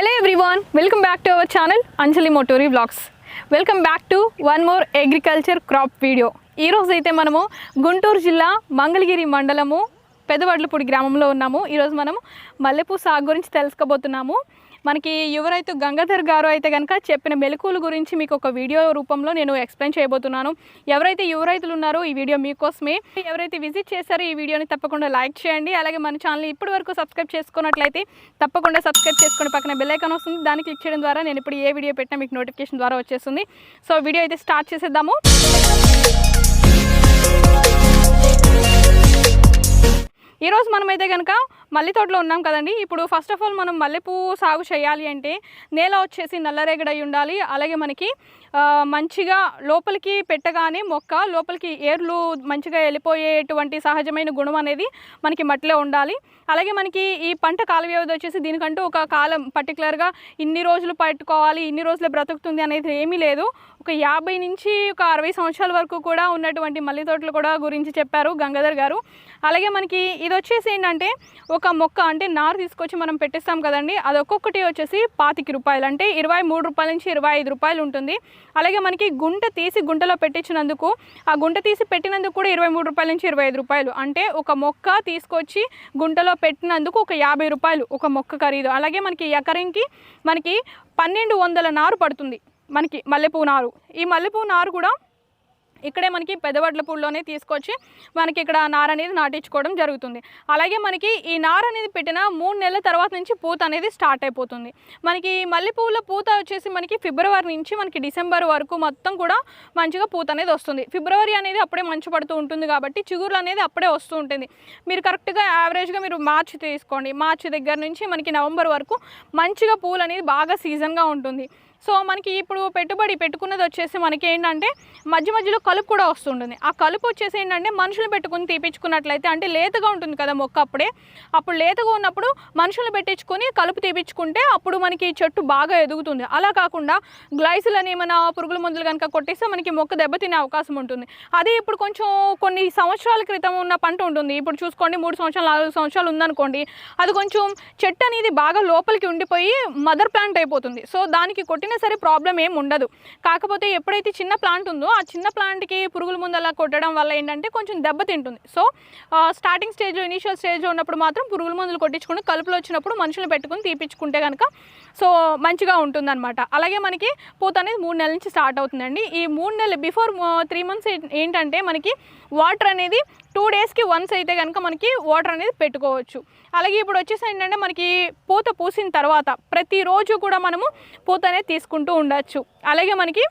Hello everyone welcome back to our channel Anjali Motori blogs welcome back to one more agriculture crop video ఈరోజు అయితే మనము గుంటూరు జిల్లా మంగళగిరి మండలము పెదవడ్లపూడి గ్రామంలో ఉన్నాము. ఈరోజు మనము మల్లెపూ సాగు గురించి తెలుసుకోబోతున్నాము. మనకి యువ రైతు గంగాధర్ గారు అయితే కనుక చెప్పిన మెలకువల గురించి మీకు ఒక వీడియో రూపంలో నేను ఎక్స్ప్లెయిన్ చేయబోతున్నాను. ఎవరైతే యువ రైతులు ఉన్నారో ఈ వీడియో మీకోసమే. ఎవరైతే విజిట్ చేశారో ఈ వీడియోని తప్పకుండా లైక్ చేయండి. అలాగే మన ఛానల్ ఇప్పటి వరకు సబ్స్క్రైబ్ చేసుకున్నట్లయితే తప్పకుండా సబ్స్క్రైబ్ చేసుకుని పక్కన బెల్ వస్తుంది. దాన్ని క్లిక్ చేయడం ద్వారా నేను ఇప్పుడు ఏ వీడియో పెట్టినా మీకు నోటిఫికేషన్ ద్వారా వచ్చేస్తుంది. సో వీడియో అయితే స్టార్ట్ చేసేద్దాము. ఈరోజు మనమైతే కనుక మల్లె తోటలో ఉన్నాం కదండి. ఇప్పుడు ఫస్ట్ ఆఫ్ ఆల్ మనం మల్లెపూ సాగు చేయాలి అంటే నేల వచ్చేసి నల్లరేగడై ఉండాలి. అలాగే మనకి మంచిగా లోపలికి పెట్టగానే మొక్క లోపలికి ఏర్లు మంచిగా వెళ్ళిపోయేటువంటి సహజమైన గుణం అనేది మనకి మట్టిలో ఉండాలి. అలాగే మనకి ఈ పంట కాల వ్యవధి వచ్చేసి దీనికంటూ ఒక కాలం పర్టికులర్గా ఇన్ని రోజులు పట్టుకోవాలి ఇన్ని రోజులు బ్రతుకుతుంది అనేది ఏమీ లేదు. ఒక యాభై నుంచి ఒక అరవై సంవత్సరాల వరకు కూడా ఉన్నటువంటి మల్లె తోటలు కూడా గురించి చెప్పారు గంగాధర్ గారు. అలాగే మనకి ఇది వచ్చేసి ఏంటంటే ఒక మొక్క అంటే నారు తీసుకొచ్చి మనం పెట్టేస్తాం కదండి అది ఒక్కొక్కటి వచ్చేసి పాతికి రూపాయలు. అంటే ఇరవై మూడు రూపాయల నుంచి ఇరవై ఐదు రూపాయలు ఉంటుంది. అలాగే మనకి గుంట తీసి గుంటలో పెట్టించినందుకు ఆ గుంట తీసి పెట్టినందుకు కూడా ఇరవై మూడు రూపాయల నుంచి ఇరవై ఐదు రూపాయలు. అంటే ఒక మొక్క తీసుకొచ్చి గుంటలో పెట్టినందుకు ఒక యాభై రూపాయలు ఒక మొక్క ఖరీదు. అలాగే మనకి ఎకరంకి మనకి పన్నెండు వందల నారు పడుతుంది. మనకి మల్లెపూ నారు ఈ మల్లెపూ నారు కూడా ఇక్కడే మనకి పెదవడ్లపూడిలోనే తీసుకొచ్చి మనకి ఇక్కడ నార అనేది నాటించుకోవడం జరుగుతుంది. అలాగే మనకి ఈ నార అనేది పెట్టిన మూడు నెలల తర్వాత నుంచి పూత అనేది స్టార్ట్ అయిపోతుంది. మనకి మల్లెపూల పూత వచ్చేసి మనకి ఫిబ్రవరి నుంచి మనకి డిసెంబర్ వరకు మొత్తం కూడా మంచిగా పూత అనేది వస్తుంది. ఫిబ్రవరి అనేది అప్పుడే మంచు పడుతూ ఉంటుంది కాబట్టి చిగురులు అనేది అప్పుడే వస్తూ ఉంటుంది. మీరు కరెక్ట్గా యావరేజ్గా మీరు మార్చి తీసుకోండి. మార్చి దగ్గర నుంచి మనకి నవంబర్ వరకు మంచిగా పూలు అనేది బాగా సీజన్గా ఉంటుంది. సో మనకి ఇప్పుడు పెట్టుబడి పెట్టుకున్నది వచ్చేసి మనకి ఏంటంటే మధ్య మధ్యలో కలుపు కూడా వస్తుంటుంది. ఆ కలుపు వచ్చేసి ఏంటంటే మనుషులు పెట్టుకుని తీపించుకున్నట్లయితే అంటే లేతగా ఉంటుంది కదా మొక్క అప్పుడే. అప్పుడు లేతగా ఉన్నప్పుడు మనుషులు పెట్టించుకొని కలుపు తీపించుకుంటే అప్పుడు మనకి చెట్టు బాగా ఎదుగుతుంది. అలా కాకుండా గ్లైసులు అని ఏమైనా పురుగుల మందులు కనుక కొట్టేస్తే మనకి మొక్క దెబ్బతినే అవకాశం ఉంటుంది. అదే ఇప్పుడు కొంచెం కొన్ని సంవత్సరాల క్రితం ఉన్న పంట ఉంటుంది. ఇప్పుడు చూసుకోండి మూడు సంవత్సరాలు నాలుగు సంవత్సరాలు ఉందనుకోండి. అది కొంచెం చెట్టు అనేది బాగా లోపలికి ఉండిపోయి మదర్ ప్లాంట్ అయిపోతుంది. సో దానికి కొట్టిన సరే ప్రాబ్లం ఏం ఉండదు. కాకపోతే ఎప్పుడైతే చిన్న ప్లాంట్ ఉందో ఆ చిన్న ప్లాంట్కి పురుగుల ముందలా అలా కొట్టడం వల్ల ఏంటంటే కొంచెం దెబ్బతింటుంది సో స్టార్టింగ్ స్టేజ్లో ఇనీషియల్ స్టేజ్లో ఉన్నప్పుడు మాత్రం పురుగుల మందులు కొట్టించుకుని కలుపులు వచ్చినప్పుడు మనుషులు పెట్టుకుని తీపించుకుంటే కనుక సో మంచిగా ఉంటుందన్నమాట. అలాగే మనకి పూత అనేది మూడు నెలల నుంచి స్టార్ట్ అవుతుందండి. ఈ మూడు నెలలు బిఫోర్ త్రీ మంత్స్ ఏంటంటే మనకి వాటర్ అనేది టూ డేస్కి వన్స్ అయితే కనుక మనకి వాటర్ అనేది పెట్టుకోవచ్చు. అలాగే ఇప్పుడు వచ్చేసి ఏంటంటే మనకి పూత పూసిన తర్వాత ప్రతిరోజు కూడా మనము పూత అనేది తీసుకుంటూ ఉండొచ్చు. అలాగే మనకి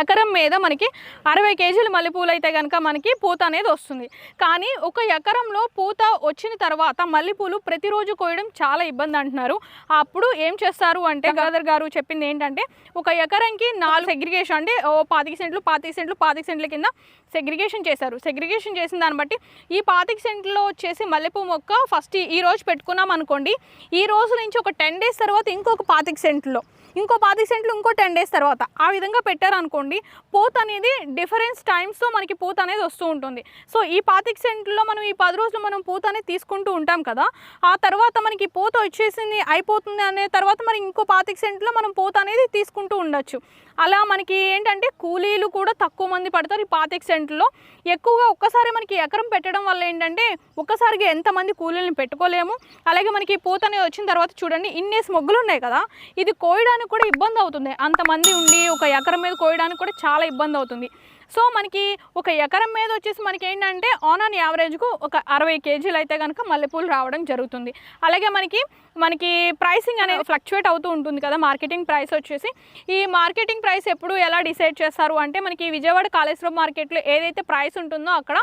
ఎకరం మీద మనకి అరవై కేజీలు మల్లెపూలు అయితే కనుక మనకి పూత అనేది వస్తుంది. కానీ ఒక ఎకరంలో పూత వచ్చిన తర్వాత మల్లెపూలు ప్రతిరోజు కోయడం చాలా ఇబ్బంది అంటున్నారు. అప్పుడు ఏం చేస్తారు అంటే గదర్ గారు చెప్పింది ఏంటంటే ఒక ఎకరంకి నాలుగు సెగ్రిగేషన్ అంటే ఓ పాతిక సెంట్లు పాతిక సెంట్లు పాతిక సెంట్ల కింద సెగ్రిగేషన్ చేశారు. సెగ్రిగేషన్ చేసిన దాన్ని బట్టి ఈ పాతిక సెంట్లో వచ్చేసి మల్లెపూ మొక్క ఫస్ట్ ఈ రోజు పెట్టుకున్నాం అనుకోండి. ఈ రోజు నుంచి ఒక టెన్ డేస్ తర్వాత ఇంకొక పాతిక సెంట్లో. ఇంకో పాతి సెంట్లు ఇంకో టెన్ డేస్ తర్వాత. ఆ విధంగా పెట్టారనుకోండి పూత అనేది డిఫరెన్స్ టైమ్స్తో మనకి పూత అనేది వస్తూ ఉంటుంది. సో ఈ పాతిక సెంట్లో మనం ఈ పది రోజులు మనం పూత అనేది తీసుకుంటూ ఉంటాం కదా ఆ తర్వాత మనకి పూత వచ్చేసింది అయిపోతుంది అనే తర్వాత మరి ఇంకో పాతిక సెంట్లో మనం పూత అనేది తీసుకుంటూ ఉండొచ్చు. అలా మనకి ఏంటంటే కూలీలు కూడా తక్కువ మంది పడతారు ఈ పాతిక సెంట్లో. ఎక్కువగా ఒక్కసారి మనకి ఎకరం పెట్టడం వల్ల ఏంటంటే ఒక్కసారిగా ఎంతమంది కూలీలను పెట్టుకోలేము. అలాగే మనకి పూత అనేది వచ్చిన తర్వాత చూడండి ఇన్నేసి మొగ్గులు ఉన్నాయి కదా. ఇది కోయడానికి కూడా ఇబ్బంది అవుతుంది. అంతమంది ఉండి ఒక ఎకరం మీద కోయడానికి కూడా చాలా ఇబ్బంది అవుతుంది. సో మనకి ఒక ఎకరం మీద వచ్చేసి మనకి ఏంటంటే ఆన్ ఆన్ యావరేజ్కు ఒక అరవై కేజీలు అయితే కనుక మల్లెపూలు రావడం జరుగుతుంది. అలాగే మనకి మనకి ప్రైసింగ్ అనేది ఫ్లక్చువేట్ అవుతూ ఉంటుంది కదా మార్కెటింగ్ ప్రైస్ వచ్చేసి. ఈ మార్కెటింగ్ ప్రైస్ ఎప్పుడు ఎలా డిసైడ్ చేస్తారు? అంటే మనకి విజయవాడ కాళేశ్వరం మార్కెట్లో ఏదైతే ప్రైస్ ఉంటుందో అక్కడ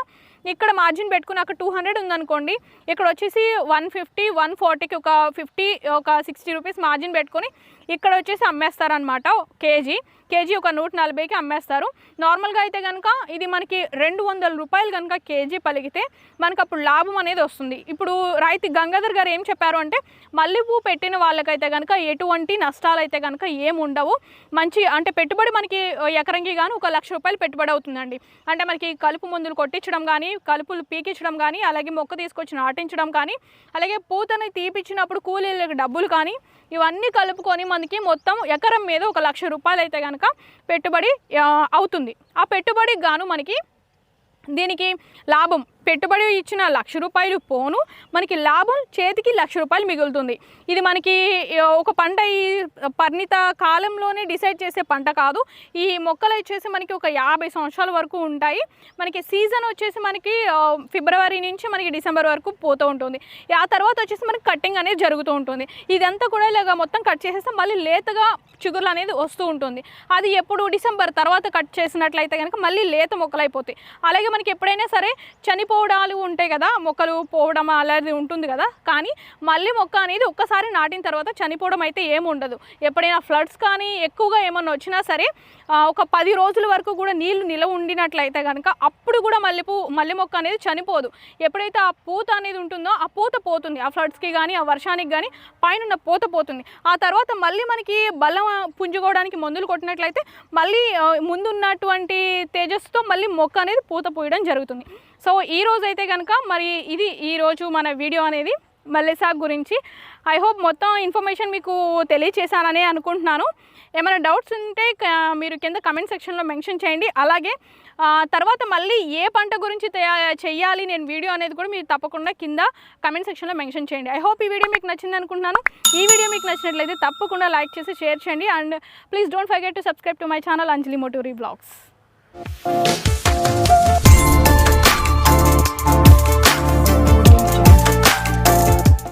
ఇక్కడ మార్జిన్ పెట్టుకుని అక్కడ టూ హండ్రెడ్ ఉందనుకోండి ఇక్కడ వచ్చేసి వన్ ఫిఫ్టీ వన్ ఫార్టీకి ఒక ఫిఫ్టీ ఒక సిక్స్టీ రూపీస్ మార్జిన్ పెట్టుకొని ఇక్కడ వచ్చేసి అమ్మేస్తారనమాట కేజీ కేజీ ఒక నూట నలభైకి అమ్మేస్తారు. నార్మల్గా అయితే కనుక ఇది మనకి రెండు వందల రూపాయలు కనుక కేజీ పలిగితే మనకు అప్పుడు లాభం అనేది వస్తుంది. ఇప్పుడు రైతు గంగాధర్ గారు ఏం చెప్పారు అంటే మల్లెపూ పెట్టిన వాళ్ళకైతే కనుక ఎటువంటి నష్టాలు అయితే కనుక ఏమి ఉండవు. మంచి అంటే పెట్టుబడి మనకి ఎకరంకి కానీ ఒక లక్ష రూపాయలు పెట్టుబడి అవుతుందండి. అంటే మనకి కలుపు మందులు కొట్టించడం కానీ కలుపులు పీకించడం కానీ అలాగే మొక్క తీసుకొచ్చి నాటించడం కానీ అలాగే పూతని తీపిచ్చినప్పుడు కూలీలకు డబ్బులు కానీ ఇవన్నీ కలుపుకొని మనకి మొత్తం ఎకరం మీద ఒక లక్ష రూపాయలు అయితే కనుక పెట్టుబడి అవుతుంది. ఆ పెట్టుబడికి గాను మనకి దీనికి లాభం. పెట్టుబడి ఇచ్చిన లక్ష రూపాయలు పోను మనకి లాభం చేతికి లక్ష రూపాయలు మిగులుతుంది. ఇది మనకి ఒక పంట ఈ పరిణిత కాలంలోనే డిసైడ్ చేసే పంట కాదు. ఈ మొక్కలు వచ్చేసి మనకి ఒక యాభై సంవత్సరాల వరకు ఉంటాయి. మనకి సీజన్ వచ్చేసి మనకి ఫిబ్రవరి నుంచి మనకి డిసెంబర్ వరకు పోతూ ఉంటుంది. ఆ తర్వాత వచ్చేసి మనకి కటింగ్ అనేది జరుగుతూ ఉంటుంది. ఇదంతా కూడా ఇలాగ మొత్తం కట్ చేసేస్తే మళ్ళీ లేతగా చిగుర్లు అనేది వస్తూ ఉంటుంది. అది ఎప్పుడు డిసెంబర్ తర్వాత కట్ చేసినట్లయితే కనుక మళ్ళీ లేత మొక్కలు అయిపోతాయి. అలాగే మనకి ఎప్పుడైనా సరే చనిపో పోవడాలు ఉంటాయి కదా మొక్కలు పోవడం అలాంటిది ఉంటుంది కదా. కానీ మళ్ళీ మొక్క అనేది ఒక్కసారి నాటిన తర్వాత చనిపోవడం అయితే ఏమి ఉండదు. ఎప్పుడైనా ఫ్లడ్స్ కానీ ఎక్కువగా ఏమన్నా వచ్చినా సరే ఒక పది రోజుల వరకు కూడా నీళ్ళు నిలవ ఉండినట్లయితే కనుక అప్పుడు కూడా మల్లెపూ మల్లె మొక్క అనేది చనిపోదు. ఎప్పుడైతే ఆ పూత అనేది ఉంటుందో ఆ పూత పోతుంది. ఆ ఫ్లడ్స్కి కానీ ఆ వర్షానికి కానీ పైన పూత పోతుంది. ఆ తర్వాత మళ్ళీ మనకి బలం పుంజుకోవడానికి మందులు కొట్టినట్లయితే మళ్ళీ ముందున్నటువంటి తేజస్సుతో మళ్ళీ మొక్క అనేది పూత పోయడం జరుగుతుంది. సో ఈ రోజు అయితే కనుక మరి ఇది ఈరోజు మన వీడియో అనేది మల్లె సాగు గురించి. ఐ హోప్ మొత్తం ఇన్ఫర్మేషన్ మీకు తెలియచేశానని అనుకుంటున్నాను. ఏమైనా డౌట్స్ ఉంటే మీరు కింద కమెంట్ సెక్షన్లో మెన్షన్ చేయండి. అలాగే తర్వాత మళ్ళీ ఏ పంట గురించి చేయాలి నేను వీడియో అనేది కూడా మీరు తప్పకుండా కింద కమెంట్ సెక్షన్లో మెన్షన్ చేయండి. ఐ హోప్ ఈ వీడియో మీకు నచ్చింది అనుకుంటున్నాను. ఈ వీడియో మీకు నచ్చినట్లయితే తప్పకుండా లైక్ చేసి షేర్ చేయండి. And please don't forget to subscribe to my channel Anjali Moturi blogs